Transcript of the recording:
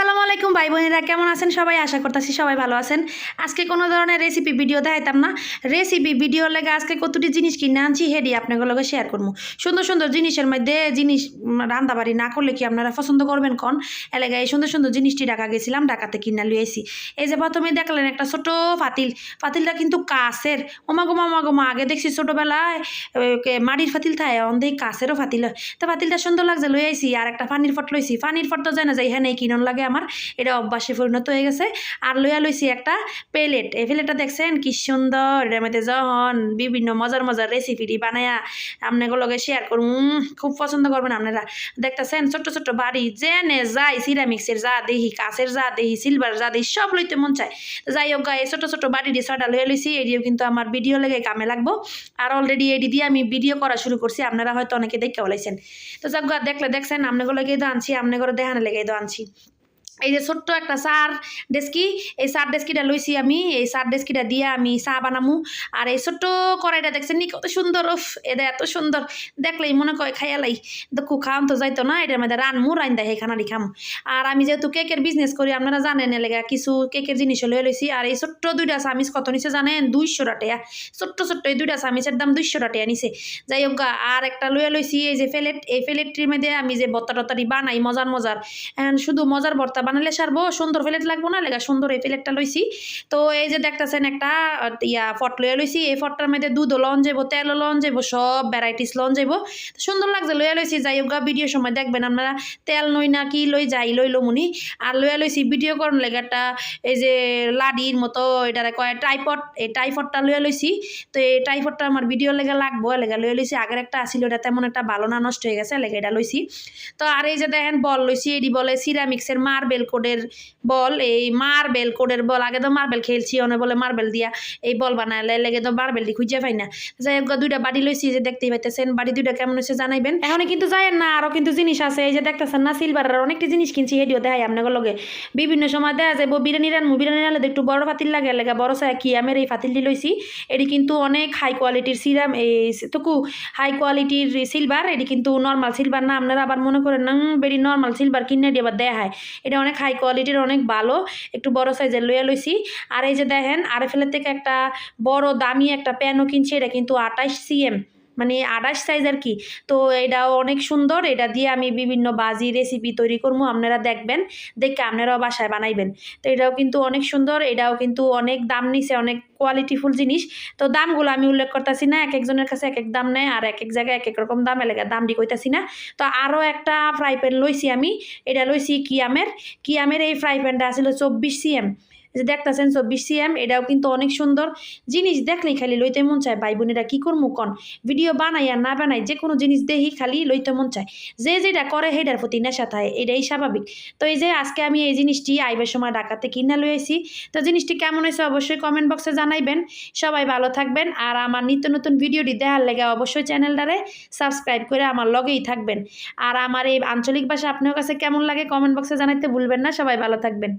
আসসালামু আলাইকুম ভাই বোনেরা, কেমন আছেন সবাই? আশা করতেছি সবাই ভালো আছেন। আজকে কোনো ধরনের রেসিপি ভিডিও দেখাইতাম না। রেসিপি ভিডিও লেগে আজকে কতটি জিনিস কিনে আনছি হেডি আপনাদের লগে শেয়ার করব সুন্দর সুন্দর জিনিসের মধ্যে জিনিস রান্না বাড়ি না করলে কি আপনারা পছন্দ করবেন কন? এলাকায় এই সুন্দর সুন্দর জিনিসটি ঢাকা গেছিলাম, ঢাকাতে কিনা লিয়েছি এই যে প্রথমে দেখলেন একটা ছোট ফাতিল। ফাতিলটা কিন্তু কাছের। ওমাগোমা ওমাগোমা আগে দেখছি ছোটোবেলায় মাটির ফাতিল থাকে অন্ধে কাছেরও ফাতিল হয়। তো ফাতিলটা সুন্দর লাগছে আইছি আর একটা পানির ফট লইছি। পানির ফট তো যায় হ্যাঁ কিনন লাগে আমার, এটা অভ্যাসে পরিণত হয়ে গেছে। আর লইয়া লইছি একটা প্লেট। এই প্লেটটা দেখছেন কি সুন্দর এটার মধ্যে যখন বিভিন্ন মজার মজার রেসিপিটি বানায়া আপনাকে লগে শেয়ার করুন খুব পছন্দ করবেন আপনারা। দেখতেছেন ছোট্ট ছোট্ট বাড়ি জেনে যাই সিরামিক্সের যা দেখি কাছের যা দেখি সিলভার যা দেখি সব লইতে মন চায়। যাই হোক এই ছোট ছোট বাড়ি দিয়ে ছটা লইয়া লইছি এডিও কিন্তু আমার ভিডিও লেগে কামে লাগবো। আর অলরেডি এডি দিয়ে আমি ভিডিও করা শুরু করছি, আপনারা হয়তো অনেকে দেখে বলাইছেন তো যাক দেখলে দেখছেন আপনাকে লেগে তো আনছি আপনাকে দেখানে লেগে তো আনছি। এই যে ছোট্ট একটা সার ডেস্কি, এই সার ডেস্কিটা লইছি আমি। এই সার ডেস্কিটা দিয়ে আমি চা বানামু। আর এই ছোট্ট কড়াইটা দেখছেন নি কত সুন্দর? উফ এটা এত সুন্দর। দেখলেই মনে কয় খাইয়ালাই দেখো, খাওয়ান তো যাইতো না, এটার মধ্যে রানমু রান দেয় খানারি খাম। আর আমি যেহেতু কেকের বিজনেস করি, আপনারা জানেন এলাকা কিছু কেকের জিনিস লয়ে লইছি। আর এই ছোট্ট দুইটা চামিচ কত নিছে জানেন? দুইশো টাকা ছোট্ট ছোট্ট এই দুইটা চামিচের দাম দুইশো টাকা নিছে। যাই হোক আর একটা লয়ে লইছি, এই যে ফেলেট এই ফেলেটটির মধ্যে আমি যে বত্তা টত্তারি বানাই, মজার মজার। শুধু মজার ভর্তা বানালে সারবো, সুন্দর প্লেট লাগবো না, লেগা সুন্দর এই প্লেটটা লইছি। তো এই যে দেখতেছেন একটা, ইয়া ফট লইয়া লইছি, এই ফটটার মধ্যে দুধও লন যাব তেলও লন যাব সব ভ্যারাইটিস লন তো সুন্দর লাগছে, লইয়া লইছি, যাই হোক ভিডিও সময় দেখবেন আপনারা, তেল নই না কি লই যাই লইলো মুনি আর লইয়া লইছি ভিডিও করুন লেগে একটা, এই যে লাডির মতো, এটারে কয় ট্রাইপড এই ট্রাইপডটা লইয়া লইছি। তো এই ট্রাইপডটা আমার ভিডিও লেগে লাগবো, লেগে লইয়া লইছি, আগের একটা আসিল ওটা তেমন একটা ভালো না, নষ্ট হয়ে গেছে, লেগে এটা লইছি। তো আর এই যে দেখেন, বল লইছি এডি বলে সিরামিক্সের মার্বেল কোডের বল, এই মার্বেল কোডের বল, আগে তো মার্বেল খেলছি, অনে বলে মার্বেল দিয়া এই বল বানাইলে লেগে তো মার্বেল দি খুঁজে পাই না। যাই হোক দুইটা বাড়ি লইছি যে দেখতেই পাইতেছেন, বাড়ি দুইটা কেমন হয়েছে জানাইবেন। এখন কিন্তু যায়েন না আরও কিন্তু জিনিস আছে, এই যে দেখতেছেন না সিলভারের অনেকটি জিনিস কিনছি, হেডিও দেখাই আপনাদের লগে। বিভিন্ন সময় দেখা যায় বিরিয়ানি রানমু, বিরিয়ানি রানলে একটু বড় ফাতিল লাগে, লেগে বড় সায়া কি আমের এই ফাতিলটি লইছি। এটি কিন্তু অনেক হাই কোয়ালিটির সিরাম এই টুকু হাই কোয়ালিটির সিলভার এটি কিন্তু নর্মাল সিলভার না, আপনারা আবার মনে করেন না বেরি নর্মাল সিলভার কিনে দিয়ে আবার হয় এটা অনেক হাই কোয়ালিটির অনেক ভালো। একটু বড় সাইজের লইয়া লইছি। আর এই যে দেখেন আর ফেলের থেকে একটা বড়, দামি একটা প্যানও কিনছি, এটা কিন্তু আটাইশ সিএম মানে আঠাশ সাইজ আর কি। তো এটাও অনেক সুন্দর, এটা দিয়ে আমি বিভিন্ন বাজি রেসিপি তৈরি করব, আপনারা দেখবেন, দেখে আপনারাও বাসায় বানাইবেন। তো এটাও কিন্তু অনেক সুন্দর, এটাও কিন্তু অনেক দাম নিছে, অনেক কোয়ালিটিফুল জিনিস। তো দামগুলো আমি উল্লেখ করতেছি না, এক একজনের কাছে এক এক দাম নেয়, আর এক এক জায়গায় এক এক রকম দাম এলাকা দাম দি কইতাছি না। তো আরও একটা ফ্রাই প্যান লইছি আমি, এটা লইছি কিয়ামের কিয়ামের এই ফ্রাই প্যানটা আসলে চব্বিশ সিএম যে দেখতেছেন চব্বিশ সিএম এটাও কিন্তু অনেক সুন্দর জিনিস দেখলেই খালি লইতে মন চায়, ভাই বোনেরা কী করব কন? ভিডিও বানাই আর না বানাই যে কোনো জিনিস দেখি খালি লইতে মন চায়। যে যেটা করে সেটার প্রতি নেশা থাকে, এটাই স্বাভাবিক। তো এই যে আজকে আমি এই জিনিসটি আইবার সময় ঢাকাতে কিনা লইয়েছি তো জিনিসটি কেমন হয়েছে অবশ্যই কমেন্ট বক্সে জানাইবেন। সবাই ভালো থাকবেন আর আমার নিত্য নতুন ভিডিওটি দেখার লেগে অবশ্যই চ্যানেলটারে সাবস্ক্রাইব করে আমার লগেই থাকবেন। আর আমার এই আঞ্চলিক ভাষা আপনার কাছে কেমন লাগে কমেন্ট বক্সে জানাইতে ভুলবেন না। সবাই ভালো থাকবেন।